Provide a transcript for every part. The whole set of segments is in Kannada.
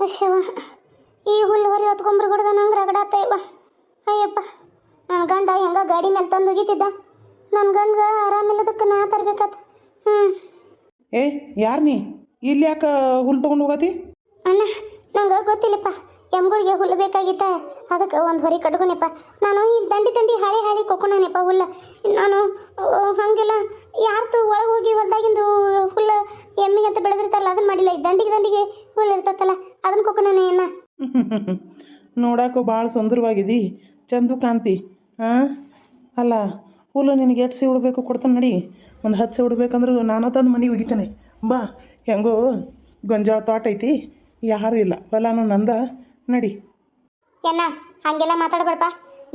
ಅಶ್ಯವ ಈ ಹುಲ್ಲು ಹೊರಿ ಹೊತ್ಕೊಂಬ್ರು ಕೊಡ್ದ ನಂಗೆ ರಗಡಾತ ಇವ. ಅಯ್ಯಪ್ಪ ನನ್ನ ಗಂಡ ಹೆಂಗ ಗಾಡಿ ಮೇಲೆ ತಂದು ಒಗಿತಿದ್ದ ನನ್ನ ಗಂಡ ಆರಾಮಿಲ್ಲದಕ್ಕೆ ನಾ ತರ್ಬೇಕಾತ. ಹ್ಞೂ ಏ ಯಾರು ನೀ? ಇಲ್ಲಿ ಯಾಕೆ ಹುಲ್ಲು ತೊಗೊಂಡು ಹೋಗತಿ? ಅಣ್ಣ ನಂಗೆ ಗೊತ್ತಿಲ್ಲಪ್ಪ. ಎಮ್ಗಳಿಗೆ ಹುಲ್ಲು ಬೇಕಾಗಿತ್ತ? ಅದಕ್ಕೆ ಒಂದು ಹೊರಿ ಕಟ್ಕೊನಪ್ಪ ನಾನು ಈ ದಂಡಿ ದಂಡಿ ಹಾಳಿ ಹಾಳಿ ಕೊಕ್ಕೊಣನಪ್ಪ ಹುಲ್ಲ. ನಾನು ಹಾಗೆಲ್ಲ ಯಾರ್ದು ಒಳಗೆ ಹೋಗಿ ಹೊಲ್ದಾಗಿಂದು ಹುಲ್ಲು ಎಮ್ಮಿಗೆ ಅಂತ ಬೆಳೆದಿರ್ತಾರಲ್ಲ ಅದನ್ನ ಮಾಡಿಲ್ಲ. ಈ ದಂಡಿಗೆ ದಂಡಿಗೆ ಹುಲ್ಲು ಇರ್ತತ್ತಲ್ಲ ಅದನ್ನ ಕೊಕ್ಕೊಣನೆ ಏನ ನೋಡಾಕು ಭಾಳ ಸುಂದರವಾಗಿದಿ, ಚಂದು ಕಾಂತಿ ಹಾಂ ಅಲ್ಲ, ಹುಲ್ಲು ನಿನಗೆ ಎಷ್ಟು ಉಡ್ಬೇಕು ಕೊಡ್ತಾನೆ ನಡಿ. ಒಂದು ಹತ್ತು ಸಿ ಉಡ್ಬೇಕಂದ್ರೆ ನಾನು ತಂದು ಮನೆಗೆ ಒಗಿತಾನೆ. ಬಾ, ಹೆಂಗೋ, ಗೊಂಜಾಳ ತೋಟ ಐತಿ, ಯಾರೂ ಇಲ್ಲ. ಹೊಲನೂ ನಂದ. ನಡಿ. ಏನ ಹಂಗೆಲ್ಲ ಮಾತಾಡಬೇಡಪ್ಪ.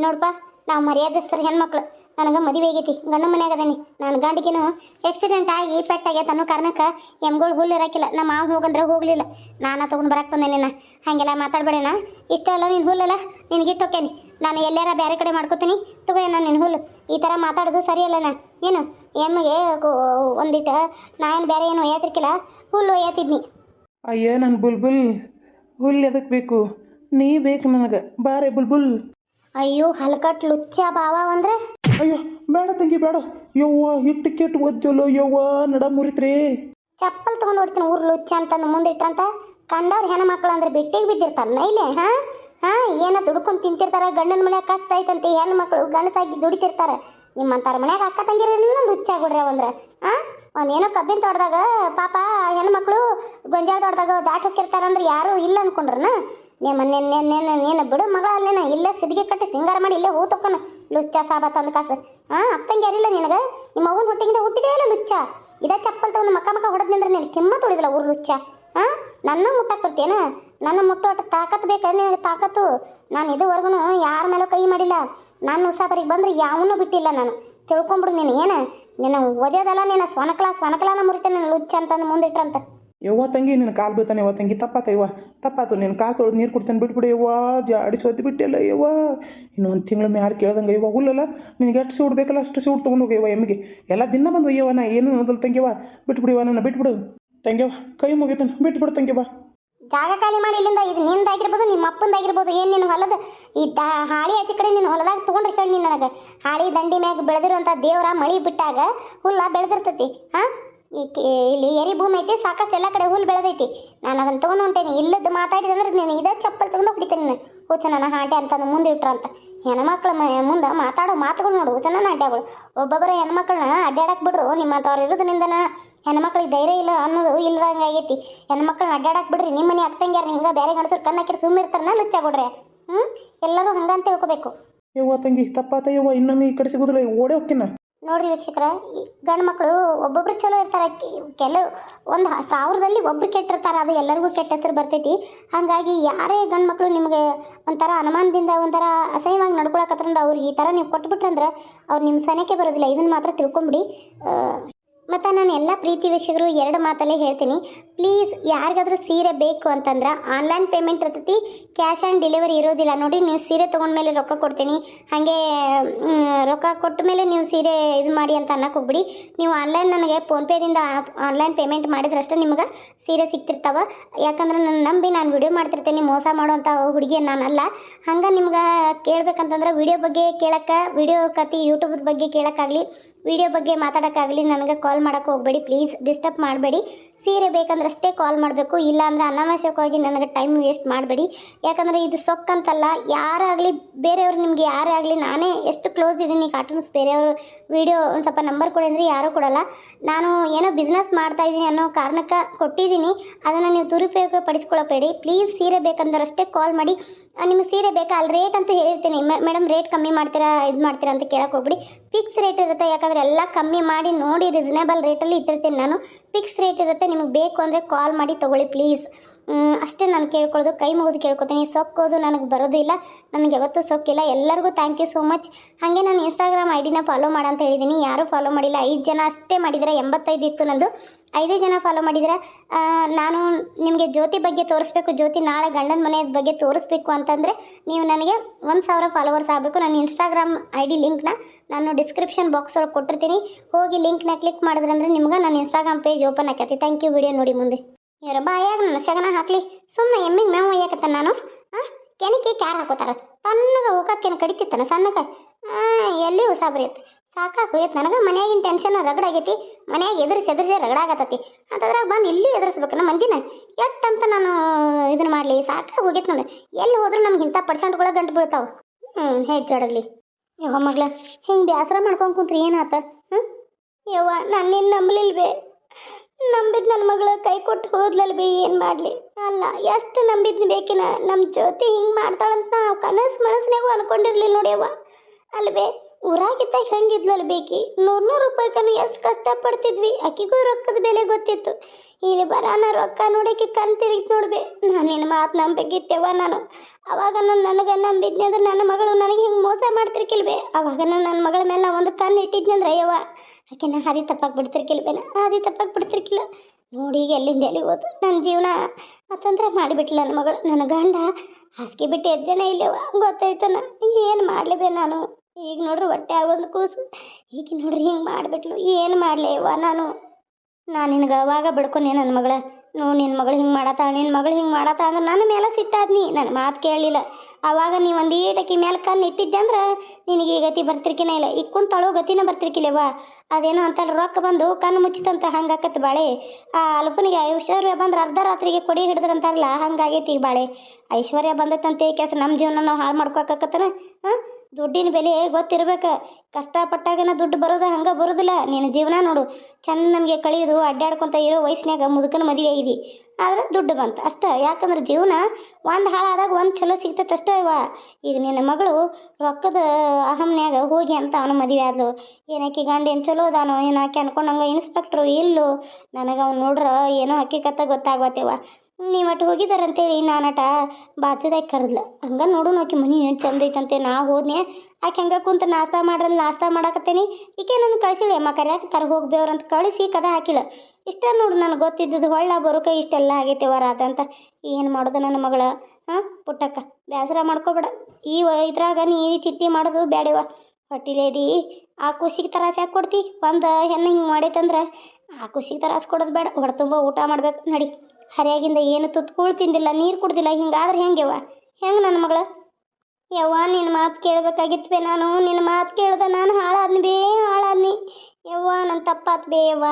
ನೋಡಪ್ಪ ನಾವು ಮರ್ಯಾದಿಸ್ತಾರೆ ಹೆಣ್ಮಕ್ಳು. ನನಗೆ ಮದುವೆ ಆಗೈತಿ ಗಂಡ ಮನ್ಯಾಗ ಅದೇನಿ. ನಾನು ಗಂಡಿಗೇನು ಆಕ್ಸಿಡೆಂಟ್ ಆಗಿ ಪೆಟ್ಟಾಗೈತೆ ಅನ್ನೋ ಕಾರಣಕ್ಕೆ ಎಮ್ಗಳು ಹುಲ್ಲು ಇರೋಕ್ಕಿಲ್ಲ ನಮ್ಮ ಮಾವ ಹೋಗಂದ್ರೆ ಹೋಗಲಿಲ್ಲ. ನಾನು ತೊಗೊಂಡು ಬರಕ್ಕೆ ಬಂದೇನಿನ ಹಾಗೆಲ್ಲ ಮಾತಾಡಬೇಡೇನ. ಇಷ್ಟ ಅಲ್ಲ ನೀನು ಹುಲ್ಲಲ್ಲ? ನಿನಗೆ ಇಟ್ಟೋಕೇನಿ ನಾನು ಎಲ್ಲಾರ ಬೇರೆ ಕಡೆ ಮಾಡ್ಕೋತೀನಿ. ತಗೋ ನಾನು ನಿನ್ನ ಹುಲ್ಲು. ಈ ಥರ ಮಾತಾಡೋದು ಸರಿಯಲ್ಲಣ್ಣ. ಏನು ಎಮ್ಮಿಗೆ ಒಂದಿಟ್ಟು ನಾ ಏನು ಬೇರೆ ಏನು ಒಯ್ಯತಿರ್ಕಿಲ್ಲ. ಹುಲ್ಲು ಒಯ್ಯತಿದ್ನಿ. ಅಯ್ಯ ನನ್ನ ಬುಲ್ಬುಲ್ ಹುಲ್ಲು ಎದಕ್ಕೆ ಬೇಕು? ನೀ ಬೇಕು ನನಗೆ. ಬಾರೆ ಬುಲ್ಬುಲ್ ಅಯ್ಯೋ ಹಲಕಟ್ ಲುಚ್ಚ ಬಾವ ಅಂದ್ರೆ? ಅಯ್ಯೋ ಬೇಡ ತಂಗಿ ಬೇಡ. ಯವ್ವ ಹಿಟ್ಟು ಕೆಟ್ಟು ಒದ್ದಲ್ಲೋ ಯವ್ವ ನಡ ಮುರಿತ್ರಿ ಚಪ್ಪಲ್ ತಗೊಂಡ್ ಹೊಡ್ತೀನಿ ಊರ್ ಲುಚ್ಚ ಅಂತಂದು ಮುಂದಿಟ್ರಂತ ಕಂಡವ್ರ ಹೆಣ್ಮಕ್ಳು ಅಂದ್ರೆ ಬೆಟ್ಟಿಗೆ ಬಿದ್ದಿರ್ತಾರ ನೈಲೆ ಹಾ? ಹಾ ಏನ ದುಡ್ಕೊಂಡು ತಿಂತಿರ್ತಾರ? ಗಂಡನ ಮನ್ಯಾಗ ಕಷ್ಟ ಐತಂತೆ ಹೆಣ್ಣು ಮಕ್ಕಳು ಗಂಡಸಾಗಿ ದುಡಿತಿರ್ತಾರ. ನಿಮ್ಮಂತಾರ ಮನ್ಯಾಗ ಅಕ್ಕ ತಂಗಿರೆಲ್ಲ ಲುಚ್ಚಾಗ್ಬಿಡ್ರಿ ಅವಂದ್ರೆ ಹಾ? ಒಂದೇನೋ ಕಬ್ಬಿನ ತೋಟದಾಗ ಪಾಪ ಹೆಣ್ಮಕ್ಳು ಗೊಂಜಾಳ ತೋಟದಾಗ ದಾಟ್ ಹೋಗಿರ್ತಾರಂದ್ರೆ ಯಾರು ಇಲ್ಲ ಅನ್ಕೊಂಡ್ರನ? ನಿಮ್ಮ ನೀನು ಬಿಡು ಮಗಳ ಅಲ್ಲೇನ ಇಲ್ಲೇ ಸಿದ್ಗೆ ಕಟ್ಟಿ ಸಿಂಗಾರ ಮಾಡಿ ಇಲ್ಲೇ ಹೂ ತಕ್ಕೊನು ಲುಚ್ಚ ಸಾಬ ತಂದ ಕಾಸು. ಹಾಂ ಅಕ್ಕಂಗೆ ಯಾರಿಲ್ಲ ನಿನಗೆ? ನಿಮ್ಮ ಅವ್ವನ ಹುಟ್ಟಿಂದ ಹುಟ್ಟಿದೇ ಇಲ್ಲ ಲುಚ್ಚ. ಇದೇ ಚಪ್ಪಲ್ ತಗೊಂಡು ಮಕ್ಕ ಮಕ್ಕ ಹೊಡೆದ್ನಿಂದ್ರೆ ನೀನು ಕಿಮ್ಮತ್ ತೊಡಿದಿಲ್ಲ ಊರು ಲುಚ್ಚ. ಹಾಂ ನನ್ನ ಮುಟ್ಟಕ್ಕೆ ಬರ್ತೀಯನ? ನನ್ನ ಮುಟ್ಟು ಒಟ್ಟು ತಾಕತ್ ಬೇಕಾ ನಿನಗೆ ತಾಕತ್ತು? ನಾನು ಇದುವರೆಗೂ ಯಾರ ಮೇಲೂ ಕೈ ಮಾಡಿಲ್ಲ. ನಾನು ಉಸಾಬರಿಗೆ ಬಂದ್ರೆ ಯಾವನ್ನೂ ಬಿಟ್ಟಿಲ್ಲ ನಾನು. ತಿಳ್ಕೊಂಬಿಡು ನೀನು, ಏನು? ನಿನ್ನ ಓದೋದಲ್ಲ ನೀನು ಸ್ವನಕಲ ಸ್ವನಕ್ಲಾನ ಮುರಿತೇನೆ ನೀನು ಲುಚ್ಚ ಅಂತಂದು ಮುಂದಿಟ್ರಂತ. ಯವ್ವ ತಂಗಿ, ನಿನ್ನ ಕಾಲು ಬೀಳ್ತಾನೆ ಯವ್ವ ತಂಗಿ, ತಪ್ಪಾತ ಯವ್ವ, ತಪ್ಪಾತು, ನಿನ್ನ ಕಾಲು ತೊಳೆದು ನೀರು ಕೊಡ್ತೇನೆ ಬಿಟ್ಬಿಡು ಯವ್ವ, ಜಾಡಿ ಸೋತಿ ಬಿಟ್ಟಿಲ್ಲ ಯವ್ವ. ಇನ್ನು ಒಂದು ತಿಂಗಳು ಮ್ಯಾಲೆ ಕೇಳ್ದಂಗೆ ಯವ್ವ, ಹುಲ್ಲಲ್ಲ, ನಿನಗೆ ಎಷ್ಟು ಸೂಡ್ ಬೇಕಲ್ಲ ಅಷ್ಟು ಸೂಡ್ ತೊಗೊಂಡು ಹೋಗಿ ಯವ್ವ ಎಮ್ಮಿಗೆ. ಎಲ್ಲ ದಿನ ಬಂದು ಅಯ್ಯವ ನಾ ಏನು ಅನ್ನೋದಲ್ಲ ತಂಗಿವ ಬಿಟ್ಬಿಡಿವ ನನ್ನ, ಬಿಟ್ಬಿಡು. ತಂಗಿವ ಕೈ ಮುಗಿತಾನೆ, ಬಿಟ್ಬಿಡು ತಂಗಿವ ಜಾಗ ಖಾಲಿ ಮಾಡಿ, ಇಲ್ಲಿಂದ ಇದು ನಿಂದಾಗಿರ್ಬೋದು, ನಿಮ್ಮ ಅಪ್ಪಂದಾಗಿರ್ಬೋದು, ಏನು ನಿನ್ನ ಹೊಲದ? ಈ ದ, ಹಾಳಿ ಆಚೆ ಕಡೆ ನಿನ್ನ ಹೊಲದಾಗ ತೊಗೊಂಡ್ರೆ ಹೇಳಿ ನೀನು ನನಗೆ. ಹಾಳಿ ದಂಡಿ ಮ್ಯಾಗ ಬೆಳೆದಿರುವಂಥ ದೇವರ ಮಳಿ ಬಿಟ್ಟಾಗ ಹುಲ್ಲ ಬೆಳೆದಿರ್ತೈತಿ, ಹಾಂ? ಇಲ್ಲಿ ಎರಿ ಭೂಮಿ ಐತಿ, ಸಾಕಷ್ಟು ಎಲ್ಲ ಕಡೆ ಹುಲ್ಲು ಬೆಳೆದೈತಿ. ನಾನು ಅದನ್ನು ತೊಗೊಂಡು ಹೊಂಟೇನಿ. ಇಲ್ಲದ್ದು ಮಾತಾಡಿದಂದ್ರೆ ನೀನು ಇದೇ ಚಪ್ಪಲ್ ತೊಗೊಂಡು ಹೊಡಿತೇನೆ ನಾನು. ಹುಚ್ಚ ನನ್ನ ಹಾಟೆ ಅಂತಂದು ಮುಂದೆ ಇಟ್ರಂತ ಹೆಣ್ಮಕ್ಳ ಮುಂದೆ ಮಾತಾಡೋ ಮಾತುಗಳು ನೋಡು. ಹುಚ್ಚನ ನಾಟ್ಯಗಳು ಒಬ್ಬೊಬ್ಬರ ಹೆಣ್ಮಕ್ಳನ್ನ ಅಡ್ಡಾಡಕ್ಕೆ ಬಿಡ್ರು ನಿಮ್ಮಂಥವ್ರು ಇರೋದ್ರಿಂದನ ಹೆಣ್ಮಕ್ಳಿಗೆ ಧೈರ್ಯ ಇಲ್ಲ ಅನ್ನೋದು ಇಲ್ದಂಗೆ ಆಗೈತಿ. ಹೆಣ್ಮಕ್ಳನ್ನ ಅಡ್ಡಾಡಕ್ಕೆ ಬಿಡ್ರಿ. ನಿಮ್ಮ ಮನೆ ಅತ್ತಂಗ್ಯಾರ ಹಿಂಗೆ ಬೇರೆ ಗಂಡಸರು ಕಣ್ಣಾಕಿರ್ ಲುಚ್ಚ ಕೊಡ್ರೆ ಹ್ಞೂ ಎಲ್ಲರೂ ಹಂಗಂತ ತಿಳ್ಕೊಬೇಕು. ಯವ್ವ ತಂಗಿ, ತಪ್ಪಾತ ಯವ್ವ. ಇನ್ನೊಮ್ಮೆ ಈ ಕಡೆ ಸಿಗೋದಿಲ್ಲ. ಓಡೇ ಹೋಗ್ತೀನ ನೋಡ್ರಿ ವೀಕ್ಷಕರ ಗಂಡು ಮಕ್ಕಳು ಒಬ್ಬೊಬ್ರು ಚಲೋ ಇರ್ತಾರೆ ಕೆಲವು ಒಂದು ಸಾವಿರದಲ್ಲಿ ಒಬ್ರು ಕೆಟ್ಟಿರ್ತಾರೆ, ಅದು ಎಲ್ಲರಿಗೂ ಕೆಟ್ಟ ಹೆಸರು ಬರ್ತೈತಿ. ಹಾಗಾಗಿ ಯಾರೇ ಗಂಡು ಮಕ್ಕಳು ನಿಮಗೆ ಒಂಥರ ಅನುಮಾನದಿಂದ, ಒಂಥರ ಅಸಹ್ಯವಾಗಿ ನಡ್ಕೊಳಕತ್ತಂದ್ರೆ ಅವ್ರಿಗೆ ಈ ಥರ ನೀವು ಕೊಟ್ಬಿಟ್ರಂದ್ರೆ ಅವ್ರು ನಿಮ್ಮ ಸನಕ್ಕೆ ಬರೋದಿಲ್ಲ. ಇದನ್ನು ಮಾತ್ರ ತಿಳ್ಕೊಂಬಿಡಿ. ಮತ್ತು ನಾನು ಎಲ್ಲ ಪ್ರೀತಿ ವೀಕ್ಷಕರು ಎರಡು ಮಾತಲ್ಲೇ ಹೇಳ್ತೀನಿ. ಪ್ಲೀಸ್ ಯಾರಿಗಾದ್ರೂ ಸೀರೆ ಬೇಕು ಅಂತಂದ್ರೆ ಆನ್ಲೈನ್ ಪೇಮೆಂಟ್ ಇರ್ತೈತಿ. ಕ್ಯಾಶ್ ಆನ್ ಡೆಲಿವರಿ ಇರೋದಿಲ್ಲ. ನೋಡಿ, ನೀವು ಸೀರೆ ತೊಗೊಂಡ್ಮೇಲೆ ರೊಕ್ಕ ಕೊಡ್ತೀನಿ. ಹಾಗೆ ರೊಕ್ಕ ಕೊಟ್ಟ ಮೇಲೆ ನೀವು ಸೀರೆ ಇದು ಮಾಡಿ ಅಂತ ಅನ್ನಕ್ಕೆ ಹೋಗ್ಬಿಡಿ. ನೀವು ಆನ್ಲೈನ್ ನನಗೆ ಫೋನ್ಪೇದಿಂದ ಆನ್ಲೈನ್ ಪೇಮೆಂಟ್ ಮಾಡಿದ್ರಷ್ಟೇ ನಿಮ್ಗೆ ಸೀರೆ ಸಿಕ್ತಿರ್ತಾವೆ ಯಾಕಂದ್ರೆ ನನ್ನ ನಂಬಿ ನಾನು ವಿಡಿಯೋ ಮಾಡ್ತಿರ್ತೀನಿ, ಮೋಸ ಮಾಡೋವಂಥ ಹುಡುಗಿ ನಾನಲ್ಲ. ಹಂಗೆ ನಿಮ್ಗೆ ಕೇಳಬೇಕಂತಂದ್ರೆ ವಿಡಿಯೋ ಬಗ್ಗೆ ಕೇಳೋಕ್ಕೆ ವಿಡಿಯೋ ಕತಿ ಯೂಟ್ಯೂಬ್ ಬಗ್ಗೆ ಕೇಳೋಕ್ಕಾಗಲಿ ವಿಡಿಯೋ ಬಗ್ಗೆ ಮಾತಾಡೋಕ್ಕಾಗಲಿ ನನಗೆ ಕಾಲ್ ಮಾಡೋಕ್ಕೆ ಹೋಗಬೇಡಿ. ಪ್ಲೀಸ್ ಡಿಸ್ಟರ್ಬ್ ಮಾಡಬೇಡಿ. ಸೀರೆ ಬೇಕಂದ್ರೆ ಅಷ್ಟೇ ಕಾಲ್ ಮಾಡಬೇಕು. ಇಲ್ಲಾಂದ್ರೆ ಅನಾವಶ್ಯಕವಾಗಿ ನನಗೆ ಟೈಮ್ ವೇಸ್ಟ್ ಮಾಡಬೇಡಿ. ಯಾಕಂದರೆ ಇದು ಸೊಕ್ಕಂತಲ್ಲ. ಯಾರಾಗಲಿ, ಬೇರೆಯವರು ನಿಮಗೆ ಯಾರೇ ಆಗಲಿ ನಾನೇ ಎಷ್ಟು ಕ್ಲೋಸ್ ಇದ್ದೀನಿ ಕಾರ್ಟೂನ್ಸ್ ಬೇರೆಯವರು ವೀಡಿಯೋ ಒಂದು ಸ್ವಲ್ಪ ನಂಬರ್ ಕೊಡಿ ಅಂದರೆ ಯಾರೂ ಕೊಡಲ್ಲ. ನಾನು ಏನೋ ಬಿಸ್ನೆಸ್ ಮಾಡ್ತಾ ಇದ್ದೀನಿ ಅನ್ನೋ ಕಾರಣಕ್ಕೆ ಕೊಟ್ಟಿದ್ದೀನಿ. ಅದನ್ನು ನೀವು ದುರುಪಯೋಗ ಪಡಿಸ್ಕೊಳ್ಳೋಬೇಡಿ ಪ್ಲೀಸ್ ಸೀರೆ ಬೇಕಂದ್ರೆ ಅಷ್ಟೇ ಕಾಲ್ ಮಾಡಿ ನಿಮಗೆ ಸೀರೆ ಬೇಕಾ? ಅಲ್ಲಿ ರೇಟ್ ಅಂತ ಹೇಳಿರ್ತೀನಿ. ಮೇಡಮ್ ರೇಟ್ ಕಮ್ಮಿ ಮಾಡ್ತೀರಾ, ಇದು ಮಾಡ್ತೀರಾ ಅಂತ ಕೇಳೋಕೆ ಹೋಗ್ಬಿಡಿ. ಫಿಕ್ಸ್ ರೇಟ್ ಇರುತ್ತೆ. ಯಾಕಂದರೆ ಎಲ್ಲ ಕಮ್ಮಿ ಮಾಡಿ ನೋಡಿ ರೀಸನೇಬಲ್ ರೇಟಲ್ಲಿ ಇಟ್ಟಿರ್ತೀನಿ ನಾನು. ಫಿಕ್ಸ್ ರೇಟ್ ಇರುತ್ತೆ. ನಿಮಗೆ ಬೇಕು ಅಂದರೆ ಕಾಲ್ ಮಾಡಿ ತೊಗೊಳ್ಳಿ ಪ್ಲೀಸ್ ಅಷ್ಟೇ ನಾನು ಕೇಳ್ಕೊಳ್ಳೋದು, ಕೈ ಮುಗಿದು ಕೇಳ್ಕೊತೀನಿ, ಸೊಕ್ಕೋದು ನನಗೆ ಬರೋದಿಲ್ಲ ನನಗೆ ಯಾವತ್ತೂ ಸೊಕ್ಕಿಲ್ಲ. ಎಲ್ಲರಿಗೂ ಥ್ಯಾಂಕ್ ಯು ಸೋ ಮಚ್ ಹಾಗೆ ನಾನು ಇನ್ಸ್ಟಾಗ್ರಾಮ್ ಐ ಡಿನ ಫಾಲೋ ಮಾಡ ಅಂತ ಹೇಳಿದ್ದೀನಿ ಯಾರೂ ಫಾಲೋ ಮಾಡಿಲ್ಲ. ಐದು ಜನ ಅಷ್ಟೇ ಮಾಡಿದರೆ ಎಂಬತ್ತೈದು ಇತ್ತು ನಂದು. ಐದೇ ಜನ ಫಾಲೋ ಮಾಡಿದರೆ ನಾನು ನಿಮಗೆ ಜ್ಯೋತಿ ಬಗ್ಗೆ ತೋರಿಸ್ಬೇಕು. ಜ್ಯೋತಿ ನಾಳೆ ಗಂಡನ ಮನೆಯದ ಬಗ್ಗೆ ತೋರಿಸ್ಬೇಕು ಅಂತಂದರೆ ನೀವು ನನಗೆ ಒಂದು ಸಾವಿರ ಫಾಲೋವರ್ಸ್ ಆಗಬೇಕು. ನನ್ನ ಇನ್ಸ್ಟಾಗ್ರಾಮ್ ಐ ಡಿ ಲಿಂಕ್ನ ನಾನು ಡಿಸ್ಕ್ರಿಪ್ಷನ್ ಬಾಕ್ಸ್ ಒಳಗೆ ಕೊಟ್ಟಿರ್ತೀನಿ. ಹೋಗಿ ಲಿಂಕ್ನ ಕ್ಲಿಕ್ ಮಾಡಿದ್ರಂದ್ರೆ ನಿಮ್ಗೆ ನನ್ನ ಇನ್ಸ್ಟಾಗ್ರಾಮ್ ಪೇಜ್ ಓಪನ್ ಆಕೈತಿ. ಥ್ಯಾಂಕ್ ಯು ವಿಡಿಯೋ ನೋಡಿ ಮುಂದೆ. ಇವ್ರ ಬಾಯಾಗ ನನ್ನ ಸಗನ ಹಾಕ್ಲಿ. ಸುಮ್ಮನೆ ಎಮ್ಮಿಗೆ ಮೇವು ಯಾಕತ್ತ ನಾನು? ಹಾಂ ಕೆನಕ್ಕೆ ಕ್ಯಾರ್ ಹಾಕೋತಾರ. ತಣ್ಣಗೆ ಹೋಗಕ್ಕೇನು ಕಡಿತಿತ್ತನ ಸಣ್ಣಗೆ ಎಲ್ಲಿ ಉಸಾಬ್ರಿ ಐತಿ ಸಾಕಾಗಿ ಹೋಯ್ತು ನನಗೆ. ಮನ್ಯಾಗಿನ ಟೆನ್ಷನ್ ರಗಡಾಗೈತಿ ಮನ್ಯಾಗ ಎದುರಿಸಿ ಎದುರಿಸಿ ರಗಡಾಗತ್ತತಿ ಅಂತದ್ರಾಗ ಬಂದು ಇಲ್ಲಿ ಎದುರಿಸ್ಬೇಕು ನಮ್ಮ ಮಂದಿನ. ಎಟ್ಟಂತ ನಾನು ಇದನ್ನ ಮಾಡಲಿ? ಸಾಕಾಗಿ ಹೋಗೈತೆ ನೋಡಿ. ಎಲ್ಲಿ ಹೋದ್ರೂ ನಮ್ಗೆ ಇಂಥ ಪರ್ಸೆಂಟ್ಗಳ ಗಂಟು ಬೀಳ್ತಾವೆ. ಹ್ಞೂ ಹೆಜ್ಜಾಡಲಿ ಯವ್ವ ಮಗ್ಳ, ಹಿಂಗೆ ಬೇಸರ ಮಾಡ್ಕೊಂಡು ಕುಂತ್ರಿ ಏನಾತ? ಹ್ಞೂ ಯವ್ವ ನಾನು ನಿನ್ನ ನಂಬಲಿಲ್ವೇ? ನಂಬಿದ್ ನನ್ನ ಮಗಳ ಕೈ ಕೊಟ್ಟು ಹೋದ್ಲಲ್ ಬಿ, ಏನು ಮಾಡಲಿ? ಅಲ್ಲ, ಎಷ್ಟು ನಂಬಿದ್ನ ಬೇಕಿನ? ನಮ್ಮ ಜೊತೆ ಹಿಂಗೆ ಮಾಡ್ತಾಳಂತ ನಾವು ಕನಸು ಮನಸ್ಸಿನಾಗೂ ಅನ್ಕೊಂಡಿರ್ಲಿಲ್ಲ ನೋಡ್ಯವ್ವ. ಅಲ್ವೇ? ಊರಾಗಿದ್ದಾಗ ಹೆಂಗಿದ್ಲಲ್ಲ ಬೇಕಿ? ನೂರು ನೂರು ರೂಪಾಯಿಕನು ಎಷ್ಟು ಕಷ್ಟಪಡ್ತಿದ್ವಿ. ಆಕಿಗೂ ರೊಕ್ಕದ ಬೆಲೆ ಗೊತ್ತಿತ್ತು. ಇಲ್ಲಿ ಬರಾನ ರೊಕ್ಕ ನೋಡಕ್ಕೆ ಕಣ್ ತಿರುಗಿ ನೋಡ್ಬೆ. ನಾನು ನಿನ್ನ ಮಾತು ನಂಬಿಕ್ಕಿತ್ತೇವ ನಾನು? ಅವಾಗ ನಾನು ನನಗೆ ನಂಬಿದ್ನಿ ಅಂದ್ರೆ ನನ್ನ ಮಗಳು ನನಗೆ ಹಿಂಗೆ ಮೋಸ ಮಾಡ್ತಿರ್ಕಿಲ್ವೇ? ಅವಾಗ ನಾನು ನನ್ನ ಮಗಳ ಮೇಲೆ ನಾ ಒಂದು ಕಣ್ಣು ಇಟ್ಟಿದ್ನಿ ಅಂದ್ರೆ ಅಯ್ಯವ್ವ ಆಕೆ ನಾ ಹಾದಿ ತಪ್ಪಾಗಿ ಬಿಡ್ತಿರ್ಕಿಲ್ವೇನ ಹಾದಿ ತಪ್ಪಾಗಿ ಬಿಡ್ತಿರ್ಕಿಲ್ಲ. ನೋಡಿ ಈಗ ಎಲ್ಲಿಂದ ಎಲ್ಲಿಗೆ ಹೋತು ನನ್ನ ಜೀವನ. ಅತಂದ್ರೆ ಮಾಡಿಬಿಟ್ಲ ನನ್ನ ಮಗಳು. ನನ್ನ ಗಂಡ ಹಾಸಿಗೆ ಬಿಟ್ಟು ಎದ್ದೇನೆ ಇಲ್ಲವ? ಗೊತ್ತಾಯ್ತನ ಏನು ಮಾಡಲಿಬೇ ನಾನು? ಈಗ ನೋಡ್ರಿ ಹೊಟ್ಟೆ ಒಂದು ಕೂಸು. ಈಗ ನೋಡ್ರಿ ಹಿಂಗೆ ಮಾಡ್ಬಿಟ್ಲು. ಏನು ಅವ್ವ ನಾನು? ನಾನು ನಿನಗೆ ಅವಾಗ ಬಿಡ್ಕೊಂಡೆ ನನ್ನ ಮಗಳ. ನೋ ನಿನ್ನ ಮಗಳು ಹಿಂಗೆ ಮಾಡತ್ತಾಳ ನಿನ್ನ ಮಗಳು ಹಿಂಗೆ ಮಾಡತ್ತ ಅಂದ್ರೆ ನನ್ನ ಮೇಲೆ ಸಿಟ್ಟಾದ್ನಿ. ನನ್ನ ಮಾತು ಕೇಳಲಿಲ್ಲ. ಅವಾಗ ನೀವು ಒಂದು ಈಟಕಿ ಮೇಲೆ ಕಣ್ಣು ಇಟ್ಟಿದ್ದೆ ಅಂದ್ರೆ ನಿನಗೆ ಈ ಗತಿ ಬರ್ತಿರ್ಕಿನ ಇಲ್ಲ. ಈಗ ತಳೋ ಗತಿನ ಬರ್ತಿರ್ಕಿಲ್ಲವ ಅದೇನೋ ಅಂತ ರೊಕ್ಕ ಬಂದು ಕಣ್ಣು ಮುಚ್ಚಿತಂತ ಹಂಗಾಕತ್ತೆ ಬಾಳೆ. ಆ ಅಲ್ಪನಿಗೆ ಐಶ್ವರ್ಯ ಬಂದ್ರೆ ಅರ್ಧ ರಾತ್ರಿಗೆ ಕೊಡಿ ಹಿಡಿದ್ರಂತಾರಲ್ಲ ಹಂಗಾಗೈತಿ ಈಗ ಬಾಳೆ. ಐಶ್ವರ್ಯ ಬಂದೈತಂತೆ ಏಕೆಸ ನಮ್ಮ ಜೀವನ ನಾವು ಹಾಳು ಮಾಡ್ಕೊಕತ್ತನ ಹಾಂ? ದುಡ್ಡಿನ ಬೆಲೆ ಗೊತ್ತಿರ್ಬೇಕು? ಕಷ್ಟಪಟ್ಟಾಗನ ದುಡ್ಡು ಬರೋದು ಹಂಗೆ ಬರೋದಿಲ್ಲ. ನಿನ್ನ ಜೀವನ ನೋಡು. ಚಂದ ನಮಗೆ ಕಳೆಯೋದು, ಅಡ್ಡಾಡ್ಕೊತ ಇರೋ ವಯಸ್ಸಿನಾಗ ಮುದುಕನ ಮದುವೆ ಆಗಿದೆ ಆದ್ರೆ ದುಡ್ಡು ಬಂತು ಅಷ್ಟೇ. ಯಾಕಂದ್ರೆ ಜೀವನ ಒಂದು ಹಾಳಾದಾಗ ಒಂದು ಚಲೋ ಸಿಗ್ತೈತೆ ಅಷ್ಟೇ ಇವ ಈಗ ನಿನ್ನ ಮಗಳು ರೊಕ್ಕದ ಅಹಮ್ನ್ಯಾಗ ಹೋಗಿ ಅಂತ ಅವನು ಮದುವೆ ಆದ್ಲು. ಏನಾಕಿ ಗಂಡ ಏನು ಚಲೋ ಅದಾನೋ, ಏನು ಆಕೆ ಅನ್ಕೊಂಡಂಗೆ ಇನ್ಸ್ಪೆಕ್ಟ್ರು ಇಲ್ಲೋ. ನನಗೆ ಅವ್ನು ನೋಡ್ರ ಏನೋ ಹಕ್ಕಿಕತ್ತ ಗೊತ್ತಾಗತ್ತೇವ ನೀವಟ್ಟು ಹೋಗಿದಾರಂತೇಳಿ ನಾನಟ ಬಾಜುದಾಗ ಕರೆದ್ಲ. ಹಂಗೆ ನೋಡು ಆಕೆ ಮನೆ ಏನು ಚಂದ ಐತಂತೆ, ನಾ ಹೋದ್ನೆ ಆಕೆ ಹಂಗೆ ಕುಂತ ನಾಷ್ಟ ಮಾಡ್ರಿ ನಾಷ್ಟ ಮಾಡಾಕತ್ತೇನಿ. ಈಕೆ ನನ್ನ ಕಳಿಸಿಲ್ಲ, ಅಮ್ಮ ಕರ್ಯಾಕ ತರ ಹೋಗ್ಬೇವ್ರ ಅಂತ ಕಳಿಸಿ ಕದ ಹಾಕಿಲ್ಲ. ಇಷ್ಟ ನೋಡು ನನಗೆ ಗೊತ್ತಿದ್ದದ್ದು ಹೊಳ್ಳ ಬರೋಕೆ ಇಷ್ಟೆಲ್ಲ ಆಗೈತೆ ವರಾತ ಅಂತ. ಏನು ಮಾಡೋದು ನನ್ನ ಮಗಳ? ಹಾಂ, ಪುಟ್ಟಕ್ಕ ಬೇಸರ ಮಾಡ್ಕೋಬೇಡ. ಈ ಇದ್ರಾಗ ನೀ ಚಿಂತೆ ಮಾಡೋದು ಬೇಡವ ಹೊಟ್ಟಿಲೇದಿ, ಆ ಖುಷಿಗೆ ತರಾಸು ಯಾಕೆ ಕೊಡ್ತಿ ಒಂದು ಹೆಣ್ಣು ಹಿಂಗೆ ಮಾಡೈತಂದ್ರೆ ಆ ಖುಷಿಗೆ ತರಾಸು ಕೊಡೋದು ಬೇಡ ಹೊಡೆ ತುಂಬ ಊಟ ಮಾಡ್ಬೇಕು. ನಡಿ. ಹರಿಯಾಗಿಂದ ಏನು ತುತ್ಕೂಳು ತಿಂದಿಲ್ಲ, ನೀರು ಕುಡ್ದಿಲ್ಲ, ಹಿಂಗಾದ್ರೆ ಹೆಂಗೆವ್ವ? ಹೆಂಗೆ ನನ್ನ ಮಗಳ? ಯವ್ವ ನಿನ್ನ ಮಾತು ಕೇಳಬೇಕಾಗಿತ್ವೆ ನಾನು ನಿನ್ನ ಮಾತು ಕೇಳ್ದೆ ನಾನು ಹಾಳಾದ್ನಿ ಬೇ, ಹಾಳಾದ್ನಿ. ಯವ್ವ ನನ್ನ ತಪ್ಪಾತ್ ಬೇ, ಯವ್ವ.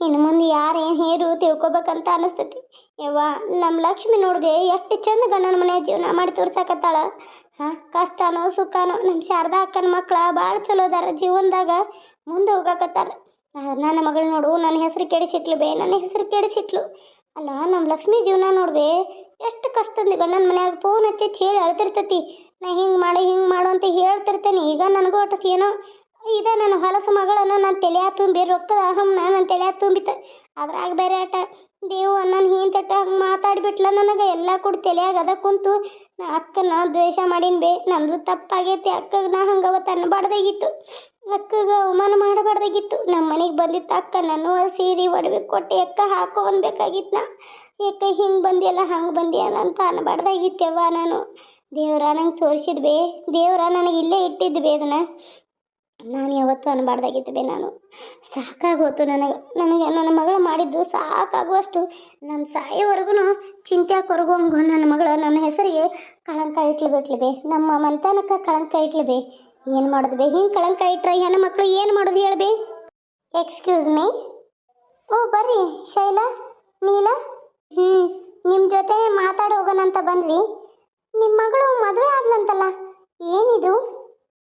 ಇನ್ನು ಮುಂದೆ ಯಾರೇನು ಹೇರು ತಿಳ್ಕೊಬೇಕಂತ ಅನಿಸ್ತತಿ. ಯವ್ವ ನಮ್ಮ ಲಕ್ಷ್ಮಿ ನೋಡ್ದೆ ಎಷ್ಟು ಚಂದ ಗಂಡನ ಮನೆ ಜೀವನ ಮಾಡಿ ತೋರ್ಸಾಕತ್ತಾಳ. ಹಾಂ, ಕಷ್ಟನೋ, ಸುಖನೋ ನಮ್ಮ ಶಾರದಾ ಅಕ್ಕನ ಮಕ್ಕಳ ಭಾಳ ಚಲೋ ಅದಾರ ಜೀವನದಾಗ ಮುಂದೆ ಹೋಗಾಕತ್ತಾರ. ನನ್ನ ಮಗಳು ನೋಡು, ನನ್ನ ಹೆಸರು ಕೆಡಿಸಿಟ್ಲು ಬೇ, ನನ್ನ ಹೆಸರು ಕೆಡಿಸಿಟ್ಲು. ಅಲ್ಲ ನಮ್ಮ ಲಕ್ಷ್ಮಿ ಜೀವನ ನೋಡ್ಬೇ ಎಷ್ಟು ಕಷ್ಟದ ಗಂಡನ ಮನ್ಯಾಗ ಫೋನ್ ಹಚ್ಚಿ ಹೇಳಿ ಅಳ್ತಿರ್ತೈತಿ. ನಾ ಹಿಂಗೆ ಮಾಡು ಹಿಂಗೆ ಮಾಡು ಅಂತ ಹೇಳ್ತಿರ್ತೇನೆ. ಈಗ ನನಗೂ ಅಟಸ್ ಏನೋ ಇದ ನನ್ನ ಹೊಲಸು ಮಗಳನ್ನು ನಾನು ತಲೆಯ ತುಂಬಿ ರೊಕ್ಕದ ಅಹಮ್ನ ನನ್ನ ತೆಲಿಯಾ ತುಂಬಿತ. ಅದ್ರಾಗ ಬೇರೆ ಆಟ. ದೇವು ನನ್ನ ತಟ್ಟ ಹಂಗೆ ಮಾತಾಡ್ಬಿಟ್ಲ ನನಗೆ. ಎಲ್ಲ ಕೂಡ ತಲೆಯಾಗ ಅದ ಕುಂತು ನಾ ಅಕ್ಕನ ದ್ವೇಷ ಮಾಡಿನ್ ಬೇ ನಂದು ತಪ್ಪಾಗೈತಿ, ಅಕ್ಕಗೆ ನಾ ಹಂಗೆ ಅವತ್ತು ಅನ್ಬಾರ್ದಾಗಿತ್ತು ಅಕ್ಕಗೆ ಅವಮಾನ ಮಾಡಬಾರ್ದಾಗಿತ್ತು. ನಮ್ಮ ಮನೆಗೆ ಬಂದಿತ್ತು ಅಕ್ಕ ನಾನು ಸೀರೆ ಒಡವೆ ಕೊಟ್ಟೆ ಅಕ್ಕ ಹಾಕೋ ಅನ್ಬೇಕಾಗಿತ್ತು ನಾ ಯಾಕೆ ಹಿಂಗೆ ಬಂದಿಯಲ್ಲ, ಹಂಗೆ ಬಂದಿಯಲ್ಲ ಅಂತ ಅನ್ಬಾರ್ದಾಗಿತ್ತವ್ವ ನಾನು. ದೇವ್ರ ನಂಗೆ ತೋರಿಸಿದ್ ಬೇ, ದೇವ್ರ ನನಗೆ ಇಲ್ಲೇ ಇಟ್ಟಿದ್ದು ಬೇ ಅದನ್ನ. ನಾನು ಯಾವತ್ತೂ ಅನ್ಬಾರ್ದಾಗಿತ್ತು ಬೇ ನಾನು. ಸಾಕಾಗೋತು ನನಗೆ ನನಗೆ, ನನ್ನ ಮಗಳು ಮಾಡಿದ್ದು ಸಾಕಾಗುವಷ್ಟು ನನ್ನ ಸಾಯೋವರೆಗೂ ಚಿಂತೆ ಕೊರಗುವಂಗು ನನ್ನ ಮಗಳು ನನ್ನ ಹೆಸರಿಗೆ ಕಳಂಕ ಇಟ್ಲು ಬಿಟ್ಲಿ ಬೇ. ನಮ್ಮ ಮಂತನಕ್ಕೆ ಕಳಂಕ ಇಟ್ಲಿ ಬೇ. ಏನು ಮಾಡೋದು ಬೇ? ಹಿಂಗೆ ಕಳಂಕ ಇಟ್ರೆ ಹೆಣ್ಣು ಮಕ್ಕಳು ಏನು ಮಾಡೋದು ಹೇಳ್ಬೇ ಎಕ್ಸ್ಕ್ಯೂಸ್ ಮೀ ಓ, ಬರ್ರಿ, ಶೈಲಾ, ನೀಲಾ. ಹ್ಞೂ ನಿಮ್ಮ ಜೊತೆ ಮಾತಾಡಿ ಹೋಗೋಣ ಅಂತ ಬಂದ್ವಿ. ನಿಮ್ಮ ಮಗಳು ಮದುವೆ ಆದ್ಲಂತಲ್ಲ ಏನಿದು?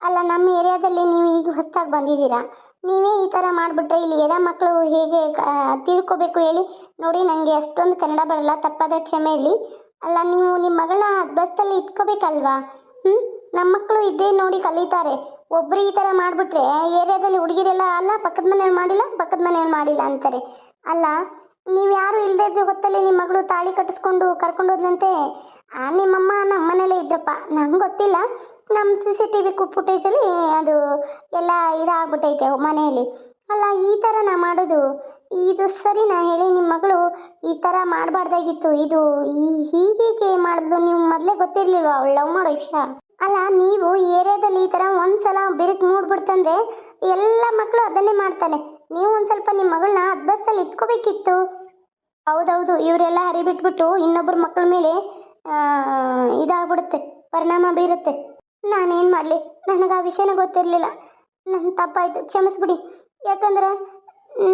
ಅಲ್ಲ ನಮ್ಮ ಏರಿಯಾದಲ್ಲಿ ನೀವು ಈಗ ಹೊಸ್ದಾಗಿ ಬಂದಿದ್ದೀರಾ? ನೀವೇ ಈ ಥರ ಮಾಡಿಬಿಟ್ರೆ ಇಲ್ಲಿ ಎಲ್ಲ ಮಕ್ಕಳು ಹೇಗೆ ತಿಳ್ಕೋಬೇಕು ಹೇಳಿ? ನೋಡಿ ನನಗೆ ಅಷ್ಟೊಂದು ಕನ್ನಡ ಬರಲ್ಲ, ತಪ್ಪಾದ ಕ್ಷಮೆ ಇರಲಿ. ಅಲ್ಲ, ನೀವು ನಿಮ್ಮ ಮಗಳನ್ನ ಬಸ್ಸಲ್ಲಿ ಇಟ್ಕೋಬೇಕಲ್ವಾ? ಹ್ಞೂ ನಮ್ಮ ಮಕ್ಕಳು ಇದೇ ನೋಡಿ ಕಲಿತಾರೆ. ಒಬ್ರು ಈ ಥರ ಮಾಡಿಬಿಟ್ರೆ ಏರಿಯಾದಲ್ಲಿ ಹುಡುಗಿರೆಲ್ಲ, ಅಲ್ಲ, ಪಕ್ಕದ ಮನೇಲಿ ಮಾಡಿಲ್ಲ, ಪಕ್ಕದ ಮನೇಲಿ ಮಾಡಿಲ್ಲ ಅಂತಾರೆ. ಅಲ್ಲ, ನೀವು ಯಾರು ಇಲ್ಲದೆ ಇದ್ದ ಹೊತ್ತಲ್ಲಿ ನಿಮ್ಮ ಮಗಳು ತಾಳಿ ಕಟ್ಟಿಸ್ಕೊಂಡು ಕರ್ಕೊಂಡು ಹೋದ್ರಂತೆ ಆ ನಿಮ್ಮಮ್ಮ ನಮ್ಮ ಮನೇಲೇ ಇದ್ರಪ್ಪ. ನಂಗೆ ಗೊತ್ತಿಲ್ಲ. ನಮ್ಮ ಸಿ ಸಿ ಟಿ ವಿ ಫುಟೇಜಲ್ಲಿ ಅದು ಎಲ್ಲ ಇದಾಗ್ಬಿಟ್ಟೈತೆ ಮನೆಯಲ್ಲಿ. ಅಲ್ಲ, ಈ ಥರ ನಾ ಮಾಡೋದು? ಇದು ಸರಿನಾ ಹೇಳಿ ನಿಮ್ಮ ಮಗಳು ಈ ಥರ ಮಾಡಬಾರ್ದಾಗಿತ್ತು. ಇದು ಈ ಹೀಗೀಗೆ ಮಾಡಿದ್ಲು ನೀವು ಮೊದಲೇ ಗೊತ್ತಿರಲಿಲ್ವ? ಅವಳು ಲವ್ ಮಾಡೋ ವಿಷಯ. ಅಲ್ಲ, ನೀವು ಏರಿಯಾದಲ್ಲಿ ಈ ಥರ ಒಂದ್ಸಲ ಬಿರುಕು ಮೂಡ್ಬಿಡ್ತಂದ್ರೆ ಎಲ್ಲ ಮಕ್ಕಳು ಅದನ್ನೇ ಮಾಡ್ತಾರೆ. ನೀವು ಒಂದು ಸ್ವಲ್ಪ ನಿಮ್ಮ ಮಗಳನ್ನ ಅದ್ಬಸ್ತಲ್ಲಿ ಇಟ್ಕೋಬೇಕಿತ್ತು. ಹೌದೌದು, ಇವರೆಲ್ಲ ಹರಿಬಿಟ್ಬಿಟ್ಟು ಇನ್ನೊಬ್ಬರ ಮಕ್ಕಳ ಮೇಲೆ ಇದಾಗ್ಬಿಡುತ್ತೆ, ಪರಿಣಾಮ ಬೀರುತ್ತೆ. ನಾನೇನು ಮಾಡಲಿ? ನನಗೆ ಆ ವಿಷಯನ ಗೊತ್ತಿರಲಿಲ್ಲ. ನನ್ನ ತಪ್ಪಾಯಿತು, ಕ್ಷಮಿಸ್ಬಿಡಿ. ಯಾಕಂದ್ರೆ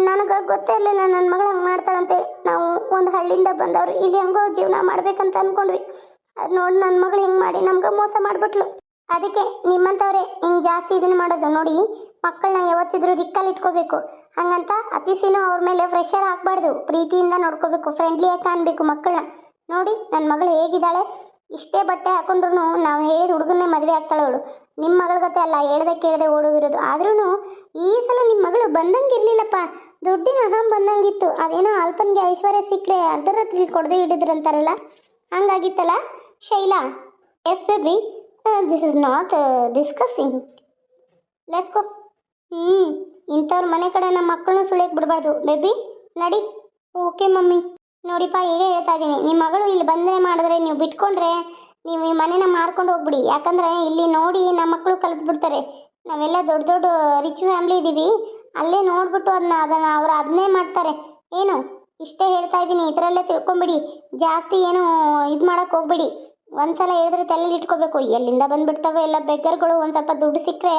ನನಗೆ ಗೊತ್ತೇ ಇರಲಿಲ್ಲ ನನ್ನ ಮಗಳು ಹಂಗೆ ಮಾಡ್ತಾಳಂತೆ. ನಾವು ಒಂದು ಹಳ್ಳಿಯಿಂದ ಬಂದವರು, ಇಲ್ಲಿ ಹೆಂಗೋ ಜೀವನ ಮಾಡಬೇಕಂತ ಅಂದ್ಕೊಂಡ್ವಿ ಅದು ನೋಡಿ ನನ್ನ ಮಗಳು ಹಿಂಗೆ ಮಾಡಿ ನಮ್ಗೆ ಮೋಸ ಮಾಡಿಬಿಟ್ಲು. ಅದಕ್ಕೆ ನಿಮ್ಮಂಥವ್ರೆ ಹಿಂಗೆ ಜಾಸ್ತಿ ಇದನ್ನು ಮಾಡೋದು ನೋಡಿ ಮಕ್ಕಳನ್ನ ಯಾವತ್ತಿದ್ರೂ ರಿಕ್ಕಲ್ಲಿ ಇಟ್ಕೋಬೇಕು. ಹಂಗಂತ ಅತಿಸಿನೂ ಅವ್ರ ಮೇಲೆ ಪ್ರೆಷರ್ ಹಾಕ್ಬಾರ್ದು. ಪ್ರೀತಿಯಿಂದ ನೋಡ್ಕೋಬೇಕು ಫ್ರೆಂಡ್ಲಿಯಾಗಿ ಕಾಣಬೇಕು ಮಕ್ಕಳನ್ನ ನೋಡಿ ನನ್ನ ಮಗಳು ಹೇಗಿದ್ದಾಳೆ? ಇಷ್ಟೇ ಬಟ್ಟೆ ಹಾಕೊಂಡ್ರು ನಾವು ಹೇಳಿದ ಹುಡುಗನ್ನೇ ಮದುವೆ ಆಗ್ತಾಳೆ ಅವಳು. ನಿಮ್ಮ ಮಗಳ ಗತೆ ಅಲ್ಲ, ಹೇಳ್ದೆ ಕೇಳ್ದೆ ಓಡೋಗಿರೋದು ಆದ್ರೂ ಈ ಸಲ ನಿಮ್ಮ ಮಗಳು ಬಂದಂಗೆ ಇರಲಿಲ್ಲಪ್ಪ. ದುಡ್ಡಿನ ಅಹಂ ಬಂದಂಗಿತ್ತು. ಅದೇನೋ ಅಲ್ಪನ್ಗೆ ಐಶ್ವರ್ಯ ಸಿಕ್ಕರೆ ಅರ್ಧರಾತ್ರಿ ಕೊಡದೆ ಹಿಡಿದ್ರಂತಾರಲ್ಲ ಹಂಗಾಗಿತ್ತಲ್ಲ? Shaila yes baby this is not Let's go. ಹ್ಞೂ ಇಂಥವ್ರ ಮನೆ ಕಡೆ ನಮ್ಮ ಮಕ್ಕಳನ್ನ ಸುಳಿಯಕ್ಕೆ ಬಿಡಬಾರ್ದು. ಬೇಬಿ ನಡಿ. Okay mummy. ನೋಡಿಪ್ಪ ಈಗ ಹೇಳ್ತಾ ಇದ್ದೀನಿ. ನಿಮ್ಮ ಮಗಳು ಇಲ್ಲಿ ಬಂದರೆ ಮಾಡಿದ್ರೆ ನೀವು ಬಿಟ್ಕೊಂಡ್ರೆ ನೀವು ಈ ಮನೆನ ಮಾರ್ಕೊಂಡು ಹೋಗ್ಬಿಡಿ. ಯಾಕಂದರೆ ಇಲ್ಲಿ ನೋಡಿ ನಮ್ಮ ಮಕ್ಕಳು ಕಲಿತು ಬಿಡ್ತಾರೆ. ನಾವೆಲ್ಲ ದೊಡ್ಡ ದೊಡ್ಡ ರಿಚ್ ಫ್ಯಾಮ್ಲಿ ಇದ್ದೀವಿ ಅಲ್ಲೇ ನೋಡ್ಬಿಟ್ಟು ಅದನ್ನ ಅದನ್ನು ಅವ್ರು ಅದನ್ನೇ ಮಾಡ್ತಾರೆ. ಏನು? ಇಷ್ಟೇ ಹೇಳ್ತಾ ಇದ್ದೀನಿ. ಇದರಲ್ಲೇ ತಿಳ್ಕೊಂಬಿಡಿ. ಜಾಸ್ತಿ ಏನು, ಇದು ಮಾಡೋಕ್ಕೆ ಹೋಗ್ಬೇಡಿ. ಒಂದ್ಸಲ ಹೇಳಿದ್ರೆ ತಲೆಯಲ್ಲಿ ಇಟ್ಕೋಬೇಕು. ಎಲ್ಲಿಂದ ಬಂದ್ಬಿಡ್ತವೆ ಎಲ್ಲ ಬೆಗ್ಗರ್ಗಳು ಒಂದು ಸ್ವಲ್ಪ ದುಡ್ಡು ಸಿಕ್ಕರೆ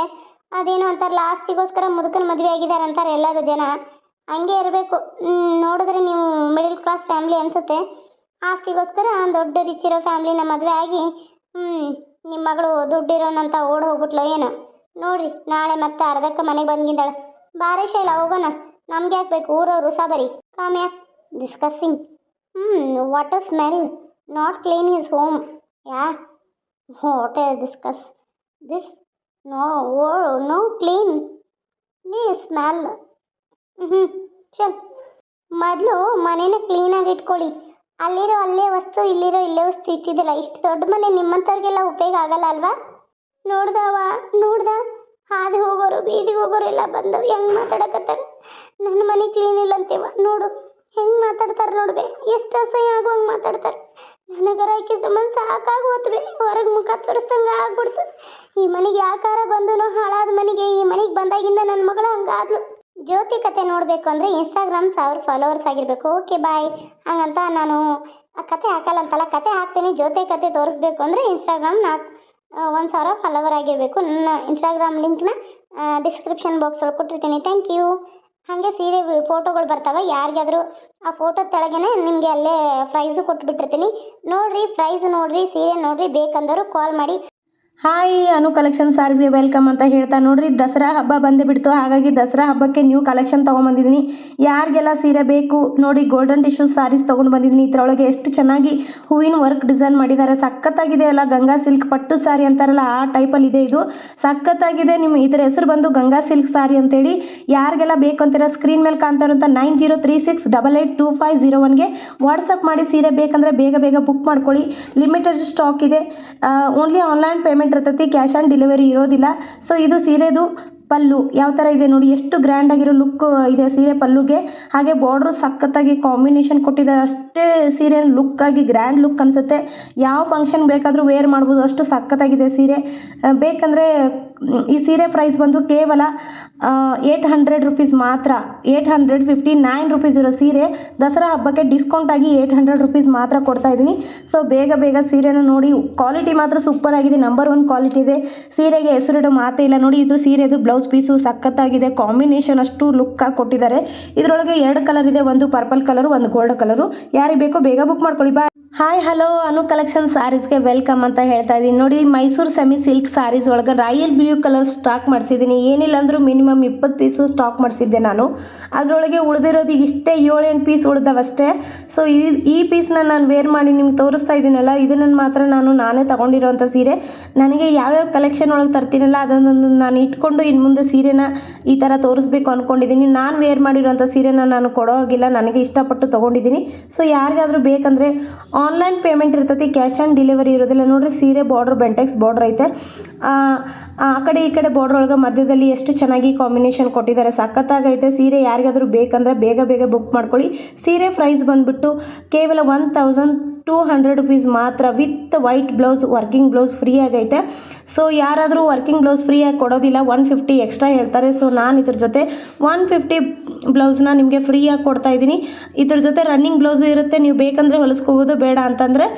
ಅದೇನೋ ಅಂತಾರಲ್ಲ ಆಸ್ತಿಗೋಸ್ಕರ ಮುದುಕನ ಮದುವೆ ಆಗಿದ್ದಾರೆ ಅಂತಾರೆ ಎಲ್ಲರೂ ಜನ. ಹಂಗೆ ಇರಬೇಕು. ನೋಡಿದ್ರೆ ನೀವು ಮಿಡಲ್ ಕ್ಲಾಸ್ ಫ್ಯಾಮಿಲಿ ಅನಿಸುತ್ತೆ. ಆಸ್ತಿಗೋಸ್ಕರ ದೊಡ್ಡ ರಿಚ್ ಇರೋ ಫ್ಯಾಮ್ಲಿನ ಮದುವೆ ಆಗಿ ಹ್ಞೂ ನಿಮ್ಮ ಮಗಳು ದುಡ್ಡಿರೋನಂತ ಓಡ್ ಹೋಗ್ಬಿಟ್ಲೋ ಏನು. ನೋಡ್ರಿ, ನಾಳೆ ಮತ್ತೆ ಅರ್ಧಕ್ಕೆ ಮನೆಗೆ ಬಂದಿದ್ದಾಳೆ ಬಾರೇ ಶೈಲ, ಹೋಗೋಣ. ನಮ್ಗೆ ಯಾಕೆ ಬೇಕು? ಊರವರು ಸಾಬರಿ Kamya discussing hmm what a smell not clean is home yeah hotel discuss this no oh no clean ನೀ ಸ್ಮೆಲ್ ಹ್ಞೂ ಚಲ್ ಮೊದಲು ಮನೇನ ಕ್ಲೀನಾಗಿ ಇಟ್ಕೊಳ್ಳಿ. ಅಲ್ಲಿರೋ ಅಲ್ಲೇ ವಸ್ತು, ಇಲ್ಲಿರೋ ಇಲ್ಲೇ ವಸ್ತು ಇಟ್ಟಿದ್ದಿಲ್ಲ. ಇಷ್ಟು ದೊಡ್ಡ ಮನೆ ನಿಮ್ಮಂಥವ್ರಿಗೆಲ್ಲ ಉಪಯೋಗ ಆಗಲ್ಲ ಅಲ್ವಾ? ನೋಡ್ದವ, ನೋಡ್ದ. ಹಾದಿ ಹೋಗೋರು, ಬೀದಿಗೆ ಹೋಗೋರು ಎಲ್ಲ ಬಂದು ಹೆಂಗೆ ಮಾತಾಡಕತ್ತಾರೆ? ನನ್ನ ಮನೆ ಕ್ಲೀನ್ ಇಲ್ಲ ಅಂತೀವ? ನೋಡು. ಹೆಂಗೆ ಮಾತಾಡ್ತಾರೆ ನೋಡ್ಬೆ? ಎಷ್ಟು ಅಸಹ್ಯ ಆಗುವಂಗೆ ಮಾತಾಡ್ತಾರೆ. ನನಗರ ಆಕೆ ಸಂಬಂಧ ಸಾಕಾಗಿ ಹೊರಗ್ ಹೊರಗೆ ಮುಖ ತೋರಿಸ್ದಂಗೆ ಆಗ್ಬಿಡ್ತು. ಈ ಮನೆಗೆ ಯಾಕಾರ ಬಂದು ಹಾಳಾದ ಮನೆಗೆ ಈ ಮನೆಗೆ ಬಂದಾಗಿಂದ ನನ್ನ ಮಗಳು ಹಂಗಾದ್ಲು. ಜ್ಯೋತಿ ಕತೆ ನೋಡಬೇಕು ಅಂದ್ರೆ ಇನ್ಸ್ಟಾಗ್ರಾಮ್ ಸಾವಿರ ಫಾಲೋವರ್ಸ್ ಆಗಿರಬೇಕು. ಓಕೆ ಬಾಯ್ ಹಂಗಂತ ನಾನು ಆ ಕತೆ ಹಾಕಲ್ಲ ಅಂತಲ್ಲ, ಕತೆ ಹಾಕ್ತೀನಿ. ಜ್ಯೋತಿ ಕತೆ ತೋರಿಸ್ಬೇಕು ಅಂದರೆ ಇನ್ಸ್ಟಾಗ್ರಾಮ್ ನಾಲ್ಕು ಒಂದು ಸಾವಿರ ಫಾಲೋವರ್ ಆಗಿರಬೇಕು. ನನ್ನ ಇನ್ಸ್ಟಾಗ್ರಾಮ್ ಲಿಂಕ್ನ ಡಿಸ್ಕ್ರಿಪ್ಷನ್ ಬಾಕ್ಸ್ ಒಳಗೆ ಕೊಟ್ಟಿರ್ತೀನಿ. ಥ್ಯಾಂಕ್ ಯು ಹಾಗೆ ಸೀರೆ ಫೋಟೋಗಳು ಬರ್ತಾವೆ. ಯಾರಿಗಾದರೂ ಆ ಫೋಟೋ ತೆಳಗೇನೆ ನಿಮಗೆ ಅಲ್ಲೇ ಪ್ರೈಸು ಕೊಟ್ಬಿಟ್ಟಿರ್ತೀನಿ. ನೋಡಿರಿ ಪ್ರೈಸ್ ನೋಡಿರಿ, ಸೀರೆ ನೋಡಿರಿ, ಬೇಕಂದವರು ಕಾಲ್ ಮಾಡಿ ಹಾಯ್, ಅನು ಕಲೆಕ್ಷನ್ ಸಾರೀಸ್ಗೆ ವೆಲ್ಕಮ್ ಅಂತ ಹೇಳ್ತಾ ನೋಡ್ರಿ. ದಸರಾ ಹಬ್ಬ ಬಂದೇ ಬಿಡ್ತು. ಹಾಗಾಗಿ ದಸರಾ ಹಬ್ಬಕ್ಕೆ ನ್ಯೂ ಕಲೆಕ್ಷನ್ ತೊಗೊಂಬಂದಿದ್ದೀನಿ. ಯಾರಿಗೆಲ್ಲ ಸೀರೆ ಬೇಕು ನೋಡಿ ಗೋಲ್ಡನ್ ಟಿಶ್ಯೂ ಸಾರೀಸ್ ತೊಗೊಂಡು ಬಂದಿದ್ದೀನಿ. ಇದರೊಳಗೆ ಎಷ್ಟು ಚೆನ್ನಾಗಿ ಹೂವಿನ ವರ್ಕ್ ಡಿಸೈನ್ ಮಾಡಿದ್ದಾರೆ. ಸಖತ್ತಾಗಿದೆ ಅಲ್ಲ, ಗಂಗಾ ಸಿಲ್ಕ್ ಪಟ್ಟು ಸಾರಿ ಅಂತಾರಲ್ಲ, ಆ ಟೈಪಲ್ಲಿ ಇದೆ ಇದು. ಸಖತ್ತಾಗಿದೆ. ನಿಮ್ಮ ಇದರ ಹೆಸರು ಬಂದು ಗಂಗಾ ಸಿಲ್ಕ್ ಸಾರಿ ಅಂತೇಳಿ. ಯಾರಿಗೆಲ್ಲ ಬೇಕು ಅಂತೀರ ಸ್ಕ್ರೀನ್ ಮೇಲೆ ಕಾಣ್ತಾರಂತ nine zero three six double eight two five zero ಒನ್ಗೆ WhatsApp ಮಾಡಿ ಸೀರೆ ಬೇಕಂದರೆ ಬೇಗ ಬೇಗ ಬುಕ್ ಮಾಡ್ಕೊಳ್ಳಿ. ಲಿಮಿಟೆಡ್ ಸ್ಟಾಕ್ ಇದೆ. ಓನ್ಲಿ ಆನ್ಲೈನ್ ಪೇಮೆಂಟ್ ಇರ್ತೈತಿ ಕ್ಯಾಶ್ ಆನ್ ಡೆಲಿವರಿ ಇರೋದಿಲ್ಲ. ಸೊ ಇದು ಸೀರೆದು ಪಲ್ಲು. ಯಾವ ಥರ ಇದೆ ನೋಡಿ. ಎಷ್ಟು ಗ್ರ್ಯಾಂಡ್ ಆಗಿರೋ ಲುಕ್ ಇದೆ ಸೀರೆ ಪಲ್ಲುಗೆ. ಹಾಗೆ ಬಾರ್ಡ್ರು ಸಖತ್ತಾಗಿ ಕಾಂಬಿನೇಷನ್ ಕೊಟ್ಟಿದ್ದಾರೆ ಅಷ್ಟೇ ಸೀರೆ ಲುಕ್ ಆಗಿ ಗ್ರ್ಯಾಂಡ್ ಲುಕ್ ಅನಿಸುತ್ತೆ. ಯಾವ ಫಂಕ್ಷನ್ ಬೇಕಾದರೂ ವೇರ್ ಮಾಡ್ಬೋದು. ಅಷ್ಟು ಸಖತ್ತಾಗಿದೆ ಸೀರೆ. ಬೇಕಂದರೆ ಈ ಸೀರೆ ಪ್ರೈಸ್ ಬಂದು ಕೇವಲ ಏಯ್ಟ್ ಹಂಡ್ರೆಡ್ ರುಪೀಸ್ ಮಾತ್ರ eight hundred fifty nine rupees ಇರೋ ಸೀರೆ ದಸರಾ ಹಬ್ಬಕ್ಕೆ ಡಿಸ್ಕೌಂಟ್ ಆಗಿ ಏಯ್ಟ್ ಹಂಡ್ರೆಡ್ ರುಪೀಸ್ ಮಾತ್ರ ಕೊಡ್ತಾ ಇದ್ದೀನಿ. ಸೊ ಬೇಗ ಬೇಗ ಸೀರೆನ ನೋಡಿ ಕ್ವಾಲಿಟಿ ಮಾತ್ರ ಸೂಪರ್ ಆಗಿದೆ ನಂಬರ್ ಒನ್ ಕ್ವಾಲಿಟಿ ಇದೆ. ಸೀರೆಗೆ ಹೆಸರಿಡೋ ಮಾತೇ ಇಲ್ಲ. ನೋಡಿ, ಇದು ಸೀರೆದು ಬ್ಲೌಸ್ ಪೀಸು ಸಖತ್ತಾಗಿದೆ ಕಾಂಬಿನೇಷನ್ ಅಷ್ಟು ಲುಕ್ ಆಗಿ ಕೊಟ್ಟಿದ್ದಾರೆ. ಇದರೊಳಗೆ ಎರಡು ಕಲರ್ ಇದೆ, ಒಂದು ಪರ್ಪಲ್ ಕಲರು ಒಂದು ಗೋಲ್ಡ್ ಕಲರು ಯಾರಿಗೆ ಬೇಕೋ ಬೇಗ ಬುಕ್ ಮಾಡ್ಕೊಳ್ಳಿ. ಬಾ ಹಾಯ್ ಹಲೋ ಅನು ಕಲೆಕ್ಷನ್ ಸ್ಯಾರೀಸ್ಗೆ ವೆಲ್ಕಮ್ ಅಂತ ಹೇಳ್ತಾ ಇದ್ದೀನಿ. ನೋಡಿ ಮೈಸೂರು ಸೆಮಿ ಸಿಲ್ಕ್ ಸ್ಯಾರೀಸ್ ಒಳಗೆ ರಾಯಲ್ ಬ್ಲೂ ಕಲರ್ ಸ್ಟಾಕ್ ಮಾಡಿಸಿದ್ದೀನಿ. ಏನಿಲ್ಲ ಅಂದರೂ ಮಿನಿಮಮ್ ಇಪ್ಪತ್ತು ಪೀಸು ಸ್ಟಾಕ್ ಮಾಡಿಸಿದ್ದೆ ನಾನು. ಅದರೊಳಗೆ ಉಳಿದಿರೋದು ಇಷ್ಟೇ ಏಳೆಂಟು ಪೀಸ್ ಉಳಿದವಷ್ಟೇ. ಸೊ ಈ ಈ ಪೀಸ್ನ ನಾನು ವೇರ್ ಮಾಡಿ ನಿಮ್ಗೆ ತೋರಿಸ್ತಾ ಇದ್ದೀನಲ್ಲ ಇದನ್ನು ಮಾತ್ರ ನಾನು ನಾನೇ ತಗೊಂಡಿರೋಂಥ ಸೀರೆ. ನನಗೆ ಯಾವ್ಯಾವ ಕಲೆಕ್ಷನ್ ಒಳಗೆ ತರ್ತೀನಲ್ಲ ಅದೊಂದೊಂದು ನಾನು ಇಟ್ಕೊಂಡು ಇನ್ನು ಮುಂದೆ ಸೀರೆನ ಈ ಥರ ತೋರಿಸ್ಬೇಕು ಅಂದ್ಕೊಂಡಿದ್ದೀನಿ ನಾನು ವೇರ್ ಮಾಡಿರೋಂಥ ಸೀರೆನ ನಾನು ಕೊಡೋ ಹಾಗಿಲ್ಲ ನನಗೆ ಇಷ್ಟಪಟ್ಟು ತೊಗೊಂಡಿದ್ದೀನಿ. ಸೊ ಯಾರಿಗಾದರೂ ಬೇಕಂದರೆ ಆನ್ಲೈನ್ ಪೇಮೆಂಟ್ ಇರ್ತೈತಿ, ಕ್ಯಾಶ್ ಆನ್ ಡೆಲಿವರಿ ಇರೋದಿಲ್ಲ. ನೋಡಿರಿ ಸೀರೆ ಬಾರ್ಡ್ರ್ ಬೆಂಟೆಕ್ಸ್ ಬಾರ್ಡ್ರ್ ಐತೆ. ಆ ಕಡೆ ಈ ಕಡೆ ಬಾರ್ಡ್ರ್ ಒಳಗೆ ಮಧ್ಯದಲ್ಲಿ ಎಷ್ಟು ಚೆನ್ನಾಗಿ ಕಾಂಬಿನೇಷನ್ ಕೊಟ್ಟಿದ್ದಾರೆ. ಸಖತ್ತಾಗೈತೆ. ಸೀರೆ ಯಾರಿಗಾದರೂ ಬೇಕಂದ್ರೆ ಬೇಗ ಬೇಗ ಬುಕ್ ಮಾಡ್ಕೊಳ್ಳಿ. ಸೀರೆ ಪ್ರೈಸ್ ಬಂದುಬಿಟ್ಟು ಕೇವಲ one thousand two hundred rupees ಮಾತ್ರ with white blouse working blouse free ಆಗೈತೆ. ಸೊ ಯಾರಾದರೂ ವರ್ಕಿಂಗ್ ಬ್ಲೌಸ್ ಫ್ರೀಯಾಗಿ ಕೊಡೋದಿಲ್ಲ ಒನ್ ಫಿಫ್ಟಿ ಎಕ್ಸ್ಟ್ರಾ ಹೇಳ್ತಾರೆ. ಸೊ ನಾನು ಇದ್ರ ಜೊತೆ ಒನ್ ಫಿಫ್ಟಿ ಬ್ಲೌಸ್ನ ನಿಮಗೆ ಫ್ರೀಯಾಗಿ ಕೊಡ್ತಾ ಇದ್ದೀನಿ. ಇದ್ರ ಜೊತೆ ರನ್ನಿಂಗ್ ಬ್ಲೌಸು ಇರುತ್ತೆ. ನೀವು ಬೇಕಂದರೆ ಹೊಲಿಸ್ಕೋಬೋದು, ಬೇಡ ಅಂತಂದರೆ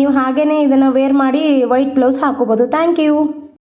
ನೀವು ಹಾಗೇ ಇದನ್ನು ವೇರ್ ಮಾಡಿ ವೈಟ್ ಬ್ಲೌಸ್ ಹಾಕೋಬೋದು. Thank you